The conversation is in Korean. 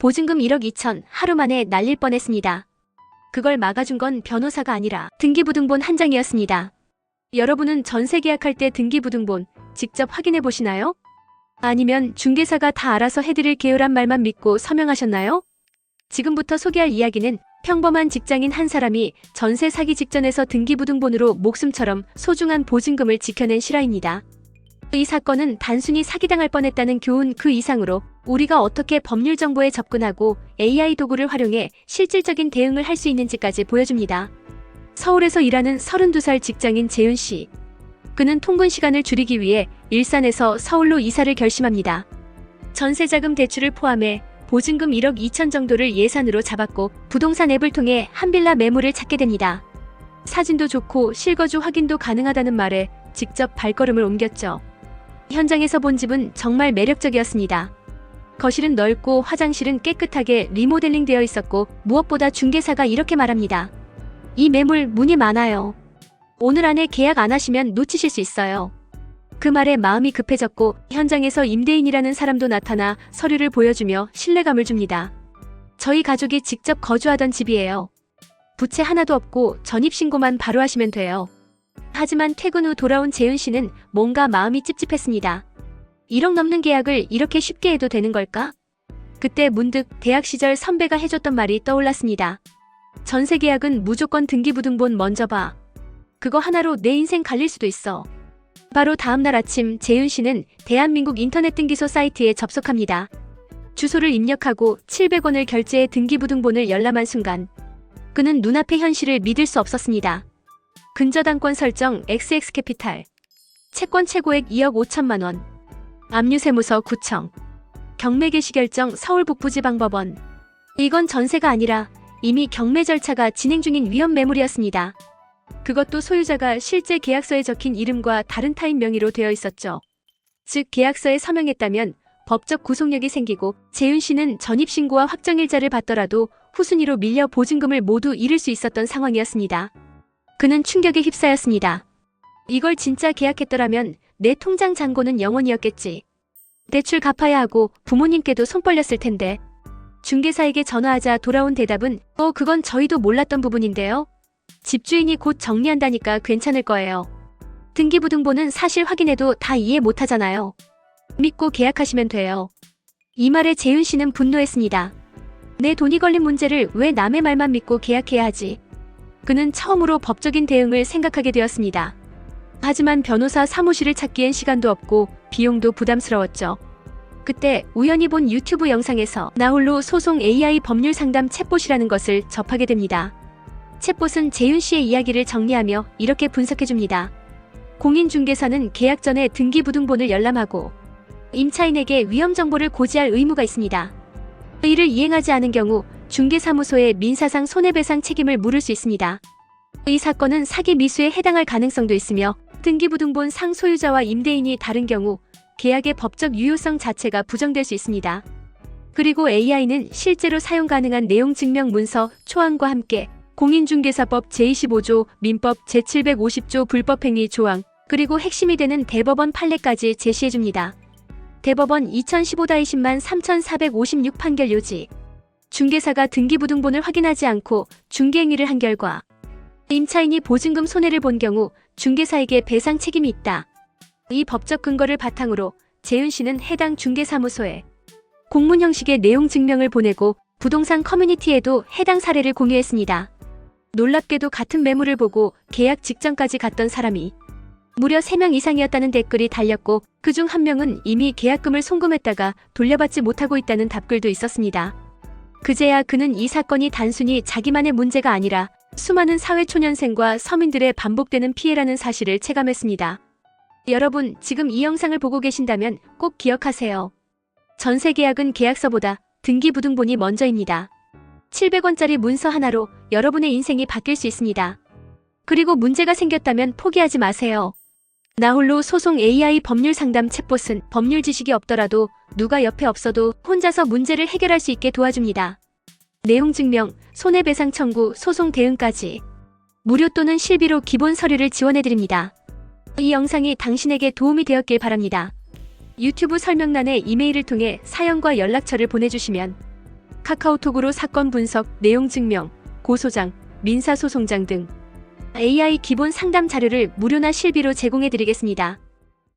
보증금 1억 2천 하루 만에 날릴 뻔했습니다. 그걸 막아준 건 변호사가 아니라 등기부등본 한 장이었습니다. 여러분은 전세 계약할 때 등기부등본 직접 확인해 보시나요? 아니면 중개사가 다 알아서 해드릴 게으란 말만 믿고 서명하셨나요? 지금부터 소개할 이야기는 평범한 직장인 한 사람이 전세 사기 직전에서 등기부등본으로 목숨처럼 소중한 보증금을 지켜낸 실화입니다. 이 사건은 단순히 사기당할 뻔했다는 교훈 그 이상으로 우리가 어떻게 법률 정보에 접근하고 AI 도구를 활용해 실질적인 대응을 할 수 있는지까지 보여줍니다. 서울에서 일하는 32살 직장인 재윤 씨. 그는 통근 시간을 줄이기 위해 일산에서 서울로 이사를 결심합니다. 전세자금 대출을 포함해 보증금 1억 2천 정도를 예산으로 잡았고 부동산 앱을 통해 한 빌라 매물을 찾게 됩니다. 사진도 좋고 실거주 확인도 가능하다는 말에 직접 발걸음을 옮겼죠. 현장에서 본 집은 정말 매력적이었습니다. 거실은 넓고 화장실은 깨끗하게 리모델링 되어 있었고 무엇보다 중개사가 이렇게 말합니다. 이 매물 문이 많아요. 오늘 안에 계약 안 하시면 놓치실 수 있어요. 그 말에 마음이 급해졌고 현장에서 임대인이라는 사람도 나타나 서류를 보여주며 신뢰감을 줍니다. 저희 가족이 직접 거주하던 집이에요. 부채 하나도 없고 전입신고만 바로 하시면 돼요. 하지만 퇴근 후 돌아온 재윤 씨는 뭔가 마음이 찝찝했습니다. 1억 넘는 계약을 이렇게 쉽게 해도 되는 걸까? 그때 문득 대학 시절 선배가 해줬던 말이 떠올랐습니다. 전세 계약은 무조건 등기부등본 먼저 봐. 그거 하나로 내 인생 갈릴 수도 있어. 바로 다음날 아침 재윤 씨는 대한민국 인터넷 등기소 사이트에 접속합니다. 주소를 입력하고 700원을 결제해 등기부등본을 열람한 순간 그는 눈앞의 현실을 믿을 수 없었습니다. 근저당권 설정 XX캐피탈 채권 최고액 2억 5천만 원 압류세무서 구청 경매 개시 결정 서울 북부지방법원 이건 전세가 아니라 이미 경매 절차가 진행 중인 위험 매물이었습니다. 그것도 소유자가 실제 계약서에 적힌 이름과 다른 타인 명의로 되어 있었죠. 즉 계약서에 서명했다면 법적 구속력이 생기고 재윤 씨는 전입신고와 확정일자를 받더라도 후순위로 밀려 보증금을 모두 잃을 수 있었던 상황이었습니다. 그는 충격에 휩싸였습니다. 이걸 진짜 계약했더라면 내 통장 잔고는 영원이었겠지. 대출 갚아야 하고 부모님께도 손 벌렸을 텐데. 중개사에게 전화하자 돌아온 대답은 어 그건 저희도 몰랐던 부분인데요. 집주인이 곧 정리한다니까 괜찮을 거예요. 등기부등본은 사실 확인해도 다 이해 못하잖아요. 믿고 계약하시면 돼요. 이 말에 재윤 씨는 분노했습니다. 내 돈이 걸린 문제를 왜 남의 말만 믿고 계약해야 하지? 그는 처음으로 법적인 대응을 생각하게 되었습니다. 하지만 변호사 사무실을 찾기엔 시간도 없고 비용도 부담스러웠죠. 그때 우연히 본 유튜브 영상에서 나홀로 소송 AI 법률 상담 챗봇이라는 것을 접하게 됩니다. 챗봇은 재윤 씨의 이야기를 정리하며 이렇게 분석해줍니다. 공인중개사는 계약 전에 등기부등본을 열람하고 임차인에게 위험 정보를 고지할 의무가 있습니다. 이를 이행하지 않은 경우 중개사무소에 민사상 손해배상 책임을 물을 수 있습니다. 이 사건은 사기 미수에 해당할 가능성도 있으며 등기부등본 상 소유자와 임대인이 다른 경우 계약의 법적 유효성 자체가 부정될 수 있습니다. 그리고 AI는 실제로 사용 가능한 내용 증명 문서 초안과 함께 공인중개사법 제25조, 민법 제750조 불법행위 조항, 그리고 핵심이 되는 대법원 판례까지 제시해줍니다. 대법원 2015-10만 3456 판결 요지. 중개사가 등기부등본을 확인하지 않고 중개행위를 한 결과 임차인이 보증금 손해를 본 경우 중개사에게 배상 책임이 있다. 이 법적 근거를 바탕으로 재윤 씨는 해당 중개사무소에 공문 형식의 내용 증명을 보내고 부동산 커뮤니티에도 해당 사례를 공유했습니다. 놀랍게도 같은 매물을 보고 계약 직전까지 갔던 사람이 무려 3명 이상이었다는 댓글이 달렸고 그중 한 명은 이미 계약금을 송금했다가 돌려받지 못하고 있다는 답글도 있었습니다. 그제야 그는 이 사건이 단순히 자기만의 문제가 아니라 수많은 사회초년생과 서민들의 반복되는 피해라는 사실을 체감했습니다. 여러분, 지금 이 영상을 보고 계신다면 꼭 기억하세요. 전세 계약은 계약서보다 등기부등본이 먼저입니다. 700원짜리 문서 하나로 여러분의 인생이 바뀔 수 있습니다. 그리고 문제가 생겼다면 포기하지 마세요. 나홀로 소송 AI 법률 상담 챗봇은 법률 지식이 없더라도 누가 옆에 없어도 혼자서 문제를 해결할 수 있게 도와줍니다. 내용 증명, 손해배상 청구, 소송 대응까지 무료 또는 실비로 기본 서류를 지원해드립니다. 이 영상이 당신에게 도움이 되었길 바랍니다. 유튜브 설명란에 이메일을 통해 사연과 연락처를 보내주시면 카카오톡으로 사건 분석, 내용 증명, 고소장, 민사소송장 등 AI 기본 상담 자료를 무료나 실비로 제공해 드리겠습니다.